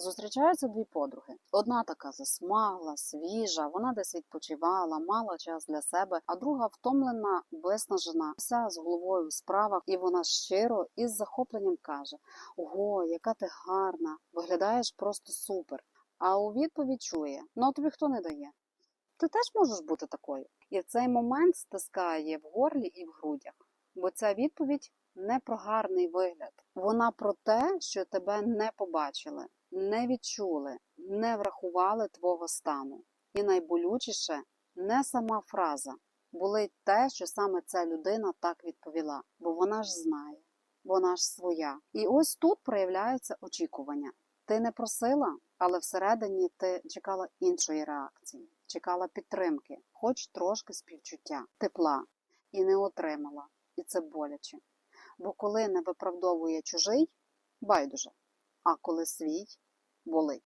Зустрічаються дві подруги. Одна така засмагла, свіжа, вона десь відпочивала, мала час для себе, а друга втомлена, виснажена, вся з головою в справах, і вона щиро і з захопленням каже: Ого, яка ти гарна! Виглядаєш просто супер. А у відповідь чує: Ну тобі хто не дає? Ти теж можеш бути такою. І в цей момент стискає в горлі і в грудях. Бо ця відповідь не про гарний вигляд. Вона про те, що тебе не побачили, не відчули, не врахували твого стану. І найболючіше не сама фраза. Болить те, що саме ця людина так відповіла, бо вона ж знає, вона ж своя. І ось тут проявляється очікування. Ти не просила, але всередині ти чекала іншої реакції, чекала підтримки, хоч трошки співчуття, тепла, і не отримала. І це боляче. Бо коли не виправдовує чужий, байдуже, а коли свій болить.